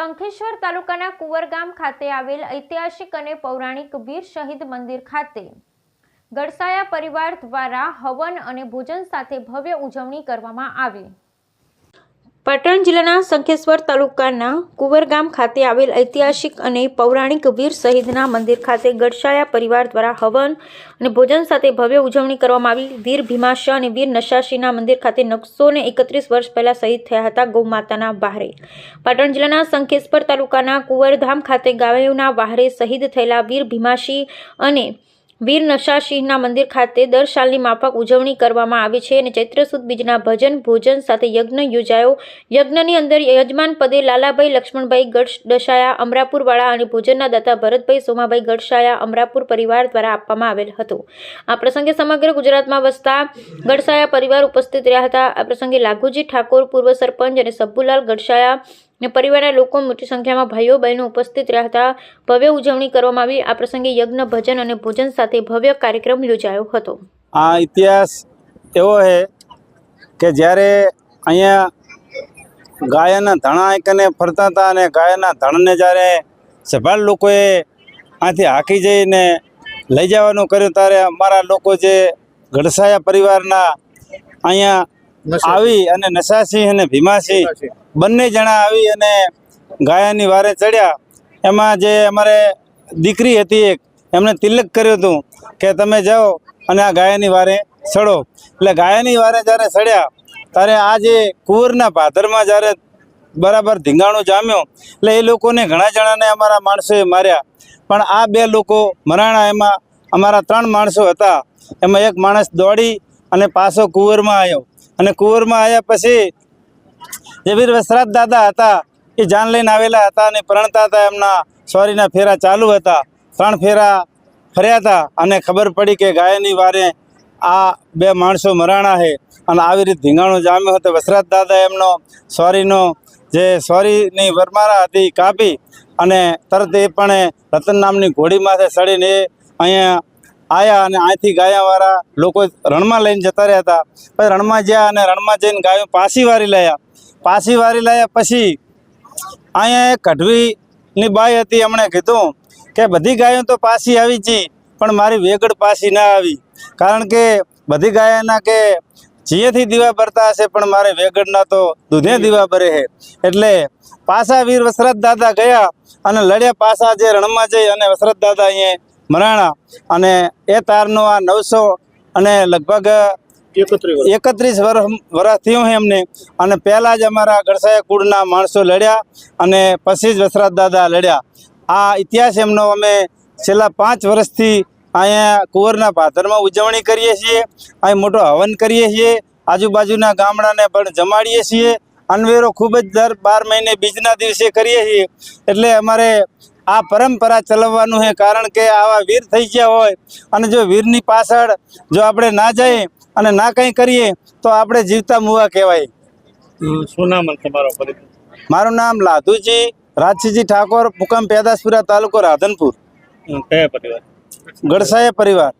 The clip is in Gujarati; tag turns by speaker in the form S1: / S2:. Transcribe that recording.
S1: શંખેશ્વર તાલુકાના કુંવરગામ ખાતે આવેલ ઐતિહાસિક અને પૌરાણિક વીર શહીદ મંદિર ખાતે ગડસાયા પરિવાર દ્વારા હવન અને ભોજન સાથે ભવ્ય ઉજવણી કરવામાં આવી. પાટણ જિલ્લાના શંખેશ્વર તાલુકાના કુંવરગામ ખાતે આવેલ ઐતિહાસિક અને પૌરાણિક વીર શહીદના મંદિર ખાતે ગઢશાયા પરિવાર દ્વારા હવન અને ભોજન સાથે ભવ્ય ઉજવણી કરવામાં આવી. વીર ભીમાશા અને વીર નશાશીના મંદિર ખાતે નવસો ને એકત્રીસ વર્ષ પહેલા શહીદ થયા હતા ગૌમાતાના બહારે પાટણ જિલ્લાના શંખેશ્વર તાલુકાના કુંવરધામ ખાતે ગાયોના વાહરે શહીદ થયેલા વીર ભીમાશી અને વીર નશાસિંહના મંદિર ખાતે દર સાલની માફક ઉજવણી કરવામાં આવે છે અને ચૈત્ર સુદ બીજના ભજન, ભોજન સાથે યજ્ઞ યોજાયો. યજ્ઞની અંદર યજમાન પદે લાલાભાઈ લક્ષ્મણભાઈ ગઢ, દશાયા, અમરાપુરવાળા અને ભોજનના દાતા ભરતભાઈ, સોમાભાઈ ગઢશાયા અમરાપુર પરિવાર દ્વારા આપવામાં આવેલ હતો. આ પ્રસંગે સમગ્ર ગુજરાતમાં વસતા ગઢસાયા પરિવાર ઉપસ્થિત રહ્યા હતા. આ પ્રસંગે લાઘુજી ઠાકોર, પૂર્વ સરપંચ અને સબ્બુલાલ ગઢસાયા અને પરિવારના લોકો મોટી સંખ્યામાં ભાઈઓ બહેનો ઉપસ્થિત રહ્યા હતા ભવ્ય ઉજવણી કરવામાં આવી. આ પ્રસંગે યજ્ઞ, ભજન અને ભોજન સાથે ભવ્ય કાર્યક્રમ યોજાયો હતો.
S2: આ ઇતિહાસ એવો છે કે જ્યારે અહીંયા ગાયના ધણા એકને ફરતા હતા અને ગાયના ધણને જ્યારે સભાળ લોકોએ આથી હાકી જઈને લઈ જવાનું કર્યું, ત્યારે અમારા લોકો જે ગઢસાયા પરિવારના અહીંયા આવી અને નશાસિંહ અને ભીમાસિંહ બંને જણા આવી અને ગાયાની વારે ચડ્યા. એમાં જે અમારે દીકરી હતી એક એમણે તિલક કર્યું હતું કે તમે જાઓ અને આ ગાયાની વારે ચડો. એટલે ગાયાની વારે જ્યારે ચડ્યા ત્યારે આ જે કુંવરના ભાદરમાં જ્યારે બરાબર ધીંગાણું જામ્યો એટલે એ લોકોને ઘણા જણાને અમારા માણસોએ માર્યા. પણ આ બે લોકો મરાણા એમાં અમારા ત્રણ માણસો હતા. એમાં એક માણસ દોડી અને પાછો કુંવરમાં આવ્યો. અને કુંવરમાં આવ્યા પછી જે વીર વસરાજ દાદા હતા, એ જાન લઈને આવેલા હતા અને પ્રણતા હતા એમના સોરીના ફેરા ચાલુ હતા. ત્રણ ફેરા ફર્યા હતા અને ખબર પડી કે ગાયની વારે આ બે માણસો મરાણા છે અને આવી રીતે ધીંગાણું જામ્યું હતું. વસરાજ દાદા એમનો સોરીનો જે સોરીની વરમારા હતી કાપી અને તરત એ પણ રતન નામની ઘોડી માથે ચડીને એ અહીંયા આયા અને અહીંથી ગાયાવાળા લોકો રણમાં લઈને જતા રહ્યા હતા. પછી રણમાં ગયા અને રણમાં જઈને ગાયો પાછી વારી લાયા. પાછી વારી લાયા પછી અહીંયા એક કઢવીની બાઈ હતી, એમણે કીધું કે, બધી ગાયો તો પાસી આવી જી, પણ મારી વેગડ પાસી ના આવી. કારણ કે બધી ગાયોના કે જીએથી દીવા ભરતા હશે, પણ મારે વેગડના તો દૂધે દીવા ભરે છે એટલે પાછા વીર વસરત દાદા ગયા અને લડ્યા પાછા જે રણમાં જઈ અને વસરત દાદા અહીંયા મરાણા અને એ તારનો આ નવસો અને લગભગ એકત્રીસ વર્ષ. વર્ષ થયું છે એમને. અને પહેલાં જ અમારા ગળસાયા કુળના માણસો લડ્યા અને પછી જ વસરાત દાદા લડ્યા. આ ઇતિહાસ એમનો અમે છેલ્લા પાંચ વર્ષથી અહીંયા કુંવરના પાથરમાં ઉજવણી કરીએ છીએ અહીં મોટો હવન કરીએ છીએ આજુબાજુના ગામડાને પણ જમાડીએ છીએ. અનવેરો ખૂબ જ દર બાર મહિને બીજના દિવસે કરીએ છીએ. એટલે અમારે આ પરંપરા ચલાવવાનું છે. કારણ કે આવા વીર થઈ ગયા હોય અને જો વીરની પાછળ જો આપણે ના જઈએ અને ના કંઈ કરીએ તો આપણે જીવતા મુવા કહેવાય.
S3: શું નામ તમારો
S2: મારું નામ લાધુજી રાજસિંહજી ઠાકોર મુકામ પેદાસપુરા તાલુકો રાધનપુર.
S3: કયા પરિવાર?
S2: ગડસાયા પરિવાર.